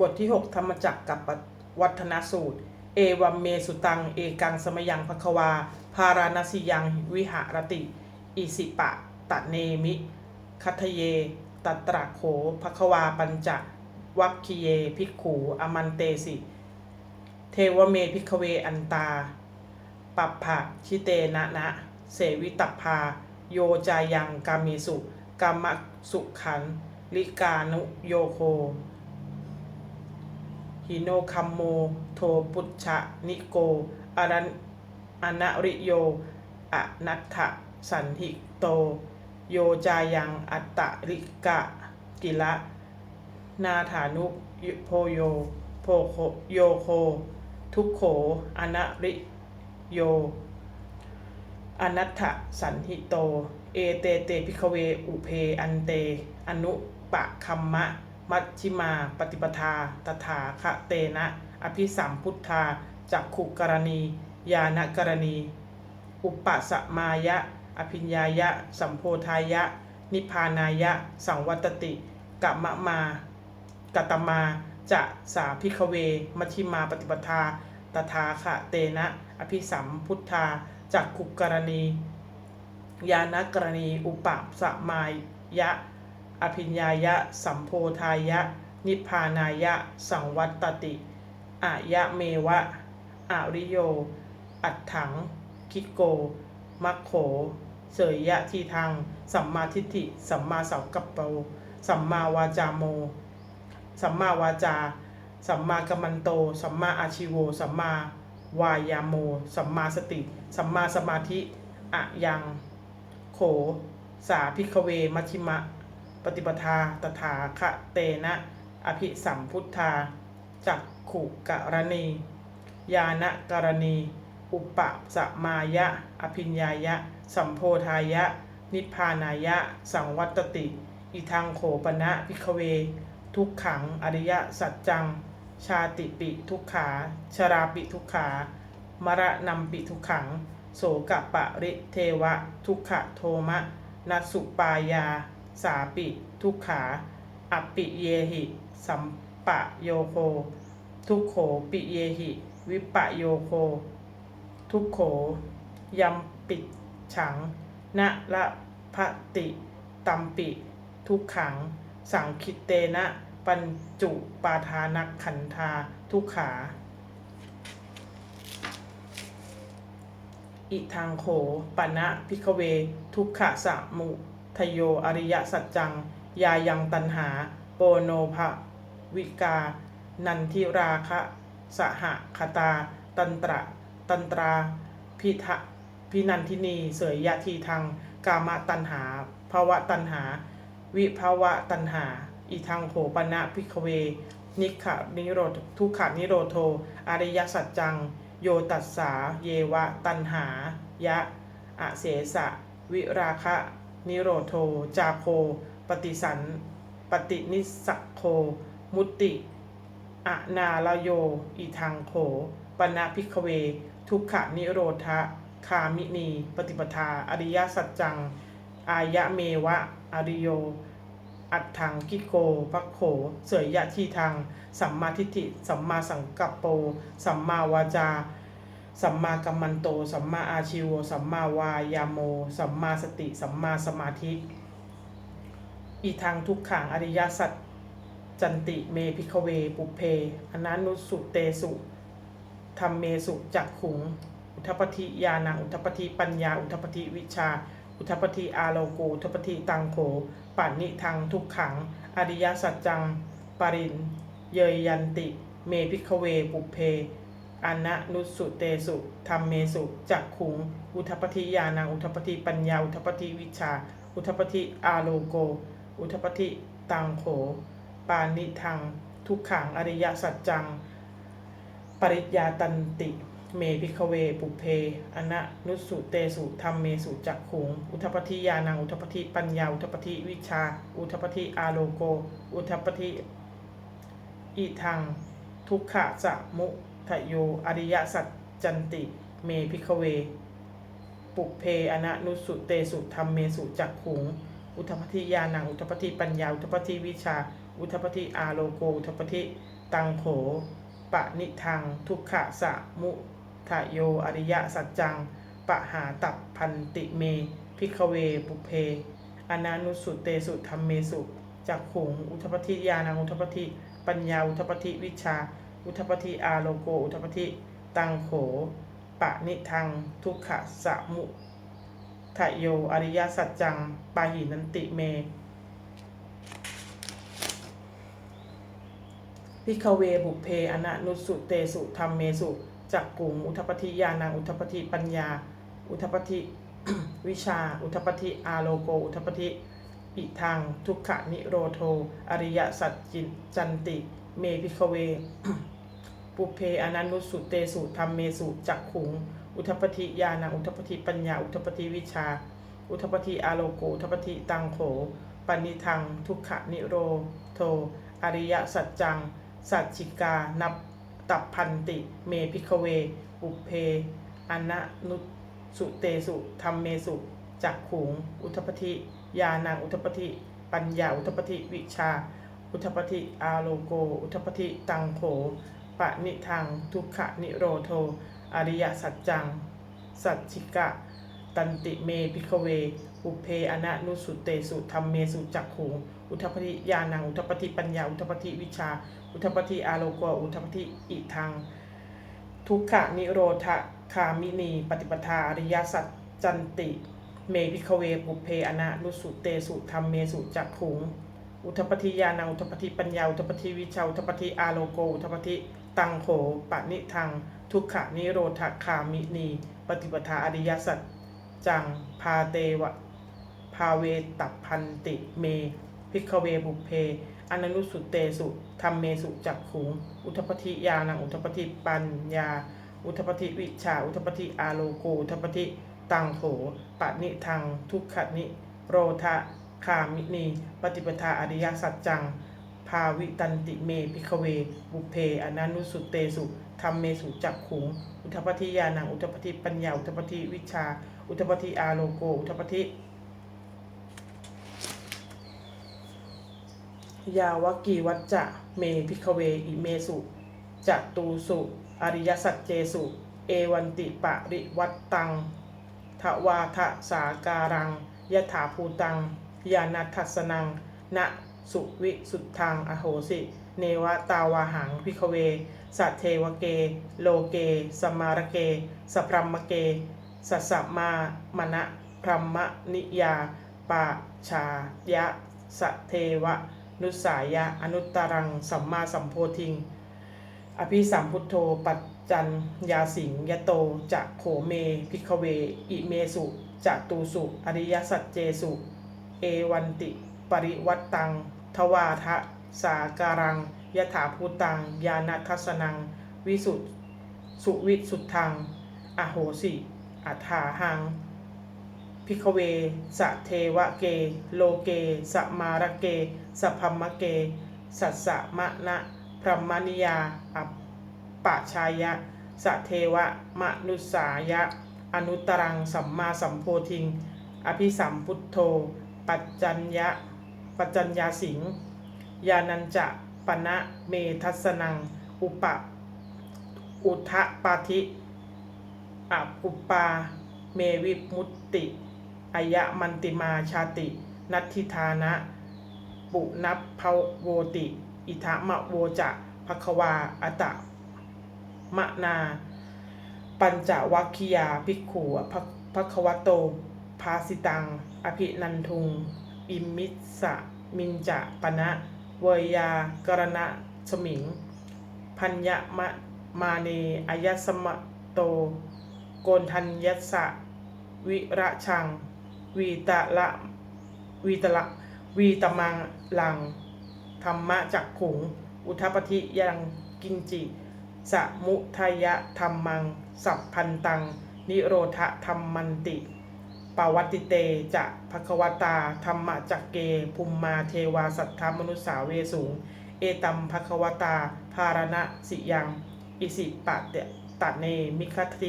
บทที่ 6 ธรรมจักรกับวัฒนสูตร เอวัมเมสุตัง เอกังสมยังภควา พาราณสิยังวิหารติ อิสิปะตะเนมิ คัทเย ตัตระโขภควาปัญจวัคคีเย ภิกขู อมันเตสิ เทวเมพิกเวอันตา ปัปภะชิเตนะนะ เสวิตัพา โยจายังกามิสุกามสุขันลิกานุโยโค หิโนคัมโม โทปุชะนิโกอารันอนาริโยอนัตถะสันหิโต โยจายังอัตตะริกะกิละ นาฐานุโพโยโพโคโยโค ทุกโขอนาริโย อนัตถสันหิโต เอเตเตพิคเว อุเพอันเต อนุปะคัมมะ มัชชิมาปฏิปทา ตถาคะเตนะ อภิสัมพุทธาจักขุกรณียานกรณี อุปสมายะ อภิญญายะ สัมโพธายะ นิพานายะ สังวัตติกัมมะมากัตมาจะสาพิคเว มัชชิมาปฏิปทา ตถาคะเตนะ อภิสัมพุทธาจักขุกรณียานกรณี อุปสมายะ อภิญญายะ สัมโพธายะ นิพพานายะ สังวัตติอายะเมวะอริโย อัตถัง คิโก มัคโข เสยยะทีทางสัมมาทิฏฐิ สัมมาสังกัปโป สัมมาวาจาโม สัมมาวาจา สัมมากัมมันโต สัมมาอาชิโว สัมมาวายาโม สัมมาสติ สัมมาสมาธิอะยัง โข สาพิกเวมัชิมะ ปฏิปทาตถาคะเตนะ อภิสัมพุทธา จักขุกรณี ยานะกรณี อุปสมายะ อภิญญายะ สัมโพธายะ นิพพานายะ สังวัตติ อิทังโขปณะพิกเว ทุกขังอริยสัจจัง ชาติปิทุกขา ชราปิทุกขามรณำปิทุกขัง โสกปะริเทวะ ทุกขโทมะนัสสุปายา สาปิ ทุกขาอัปปิเยหิ สัมปะโยโค ทุกโขปิเยหิ วิปะโยโค ทุกโขยัมปิดฉังนะละพะติตัมปิ ทุกขัง สังคิเตนะ ปัญจุปาทานักขันธาทุกขา อิทางโขปณะพิกเว ทุกขะสะมุ ทโยอริยสัจจัง ยายังตันหา โปโนภวิกา นันทิราคะสหคตา ตันตระ ตันตราพิทะพินันทินี เสยยะทีทางกามตันหาภาวะตันหา วิภาวะตันหาอีทางโหปณะพิกเว นิขะนิโรธทุกขานิโรโทอริยสัจจัง โยตัสสา เยวะ ตันหา ยะ อเสสะ วิราคะ นิโรโท จาโค ปฏิสัน ปฏินิสสโค มุติอะนาลโยอีทางโขปณะพิกเว ทุกขะนิโรธะคามินี ปฏิปทา อริยสัจจัง อายะเมวะ อริโย อัตถังกิโกปัคโข เสยยะทีทาง สัมมาทิฏฐิ สัมมาสังกัปโป สัมมาวาจา สัมมากัมมันโต สัมมาอาชิวสัมมาวายาโม สัมมาสติ สัมมาสมาธิ อีทางทุกขังอริยสัจจันติเมพิกเว ปุเพ อนันุสุเตสุธรรมเมสุจักขุง อุทปฏิญาณังอุทปฏิปัญญา อุทปฏิวิชา อุทปฏิอาโลโกอุทปฏิตังโขปันนิทางทุกขัง อริยสัจจัง ปรินเยยยันติ เมพิกเว ปุเพ อนะนุสุเตสุธรรมเมสุจักขุง อุทปฏิญาณังอุทปฏิปัญญา อุทปฏิวิชา อุทปฏิอาโลโก อุทปฏิตังโข ปานิทัง ทุกขังอริยสัจจัง ปริยาตันติ เมพิกเวปุเพอนะนุสุเตสุธรรมเมสุจักขุง อุทปฏิญาณังอุทปฏิปัญญา อุทปฏิวิชา อุทปฏิอาโลโก อุทปฏิอิทัง ทุกขะจะมุ ทโยอริยสัจจันติ เมพิกเว ปุเพอนะนุสุเตสุธรรมเมสุจักขุง อุทปฏิญาณังอุทปฏิปัญญา อุทปฏิวิชา อุทปฏิอาโลโก อุทปฏิตังโขปะนิทัง ทุกขะสะมุทะโยอริยสัจจังปะหาตับพันติเม พิกเว ปุเพอนานุสุเตสุธรรมเมสุจักขุงอุทปฏิญาณังอุทปฏิปัญญาอุทปฏิวิชา อุทปฏิอาโลโก อุทปฏิตังโข ปะนิทัง ทุกขะสะมุทะโย อริยสัจจัง ปาหินันติเมพิกเวบุเพอนะนุสุเตสุธรรมเมสุจักกุงอุทปฏิญาณังอุทปฏิปัญญา อุทปฏิวิชา อุทปฏิอาโลโก อุทปฏิอิทัง ทุกขนิโรโท อริยสัจจิจันติ เมพิกเว ปุเพอนันุสุเตสุธรรมเมสุจักขุง อุทปฏิญาณังอุทปฏิปัญญา อุทปฏิวิชา อุทปฏิอาโลโกอุทปฏิตังโขปณิทัง ทุกขนิโรโท อริยสัจจัง สัจจิกา นับตับพันติ เมพิกเวปุเพอนะนุสุเตสุธรรมเมสุจักขุง อุทปฏิญาณังอุทปฏิปัญญา อุทปฏิวิชา อุทปฏิอาโลโก อุทปฏิตังโข ปะนิทัง ทุกขะนิโรโท อริยสัจจัง สัจจิกะ ตันติเมพิกเว อุเพอนะนุสุเตสุธรรมเมสุจักขุงอุทปฏิญาณัง อุทปฏิปัญญา อุทปฏิวิชา อุทปฏิอาโลโกอุทปฏิอิทัง ทุกขะนิโรธคามินี ปฏิปทาอริยสัจจันติ เมพิกเวปุเพอนะนุสุเตสุธรรมเมสุจักขุงอุทปฏิญาณังอุทปฏิปัญญาอุทปฏิวิชาอุทปฏิอาโลโกอุทปฏิ ตังโขปะนิทัง ทุกขะนิโรธคามินี ปฏิปทาอริยสัจจัง พาเตวะ ภาเวตัพพันติเม พิกเวบุเพอนันุสุเตสุธรรมเมสุจักขุง อุทปฏิญาณังอุทปฏิปัญญา อุทปฏิวิชา อุทปฏิอาโลโก อุทปฏิตังโขปะนิทัง ทุกขะนิโรธคามินี ปฏิปทาอริยสัจจัง ภาวิตันติเมพิกเว บุเพอนันุสุเตสุธรรมเมสุจักขุง อุทปฏิญาณังอุทปฏิปัญญา อุทปฏิวิชา อุทปฏิอาโลโก อุทปฏิยาวกีวัจจะเมพิกเว อิเมสุจตูสุ อริยสัจเจสุ เอวันติปะริวัตตังทวาทะสาการังยถาภูตัง ยานัทัสสนัง ณ สุวิสุทธังอโหสิ เนวตาวาหังพิกเว สัทเทวเก โลเก สมารเก สพรัมเก สัสมามณะพรมนิยาปาชายะสเทวะ นุสายะ อนุตตรัง สัมมาสัมโพธิง อภิสัมพุทโธ ปัจจันยาสิงยโตจะโขเม พิกเว อิเมสุจะตูสุ อริยสัจเจสุ เอวันติ ปริวัตตัง ทวาทะสาการังยถาภูตัง ยานัทัสนัง วิสุทสุวิสุทธัง อโหสิอัฏฐาหัง พิกเวสะเทวะเก โลเกสะมารเกสะพัมมะเก สัสสะมะนะพรหมนิยาอัปปะชายะสะเทวะมนุสายะ อนุตตรังสัมมาสัมโพธิง อภิสัมพุทโธ ปัจจัญญะ ปัจจัญญาสิงยานันจะปณะเมทัสนัง อุปะอุทะปาธิอปุปปาเมวิมุตติอายะมันติมาชาติ นัตทิธานะปุนับภโวติ อิทะมะโวจะภควาอัตะมะนา ปัญจวัคคียาภิกขุภควโต ภาสิตัง อภินันทุง อิมิสะมินจะปณะเวยากรณะสมิง พัญญมะมาเนอายสมะโต โกนทัญยัสะ วิระชัง วีตะละวีตะละวีตมังลัง ธรรมะจักขุง อุทปฏิยังกินจิสมุทยะธรรมัง สัพพันตัง นิโรธธรรมันติ ปวัตติเตจะภควตาธรรมจักเกภูมมาเทวาสัทธมนุสสาเวสูง เอตัมภควตา ภารณะสิยัง อิสิปะเตตเนมิคัตเท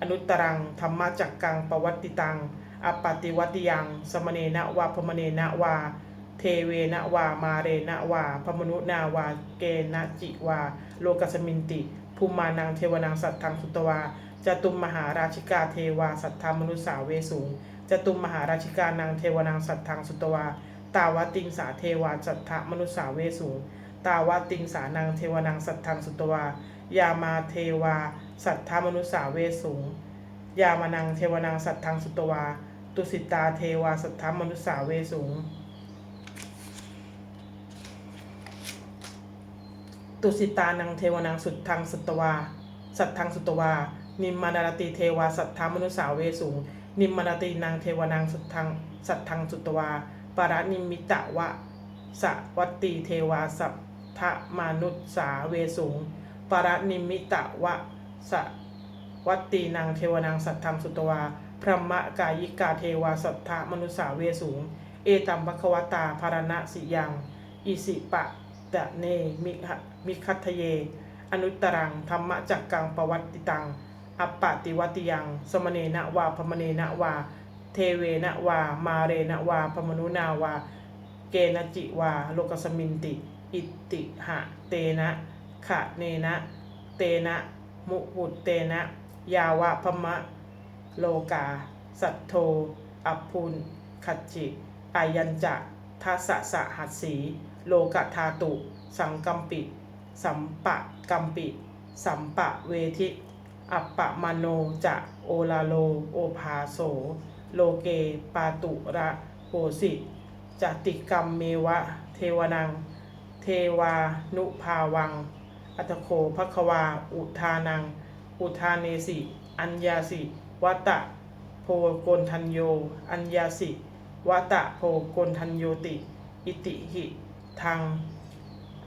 อนุตตรังธรรมจักกังปวัตติตังอปติวัติยัง สมเนนะวาพมเนนะวา เทเวนะวา มาเรนะวาพมนุนาวา เกนะจิวา โลกัสมินติภูมานังเทวนังสัตทังสุตวา จตุมมหาราชิกาเทวาสัทธามนุสาเวสุงจตุมมหาราชิกานังเทวนังสัทธังสุตวา ตาวติงสาเทวาสัทธามนุสาเวสุงตาวติงสานังเทวนังสัทธังสุตวา ยามาเทวา สัทธามนุสาเวสุงยามานังเทวนังสัทธังสุตวา ตุสิตาเทวาสัทธามนุสาเวสุงตุสิตานังเทวนังสุดทังสุตวา สัทธังสุตวา นิมมานารติเทวาสัทธามนุสาเวสุงนิมมานารตินางเทวนังสุดทังสัทธังสุตวาปารานิมิตะวะสวัตตีเทวาสัพทะมนุษสาเวสุงปารานิมิตะวะสวัตตีนางเทวนังสัทธังสุตวา พระมะกายิกาเทวาสัทธามนุสาเวสุงเอตัมภควตาภารณะสิยัง อิสิปะตะเนมิมิคัตทะเย อนุตตรังธรรมจักกังปวัตติตัง อัปปะติวัติยัง สมเนนะวาพมเนนะวา เทเวนะวา มาเรนะวาพมนุนาวา เกณจิวา โลกสมินติ อิติหะ เตนะขะเนนะ เตนะ มุหุตเตนะ ยาวะพมะ โลกา สัทโท อัพพุนขัจจิอายัญจะทัสสะสะหัสสี โลกธาตุ สังกัมปิ สัมปะกัมปิ สัมปะเวทิ อัปปะมโนจะโอลาโล โอภาโส โลเก ปาตุระโหสิจติกรรมเมวะ เทวนัง เทวานุภาวัง อัตโคภควา อุทานัง อุทาเนสิ อัญญาสิวัตตะโพโกนทันโย อัญญาสิวัตตะโพโกนทันโยติ อิติหิทาง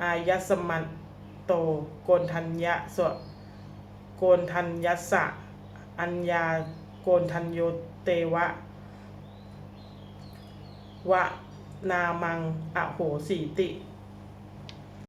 อายัสมันโตโกนทัญญะสว โกนทัญยัสสะ อัญญาโกนทันโยเตวะ วะนามัง อโหสีติ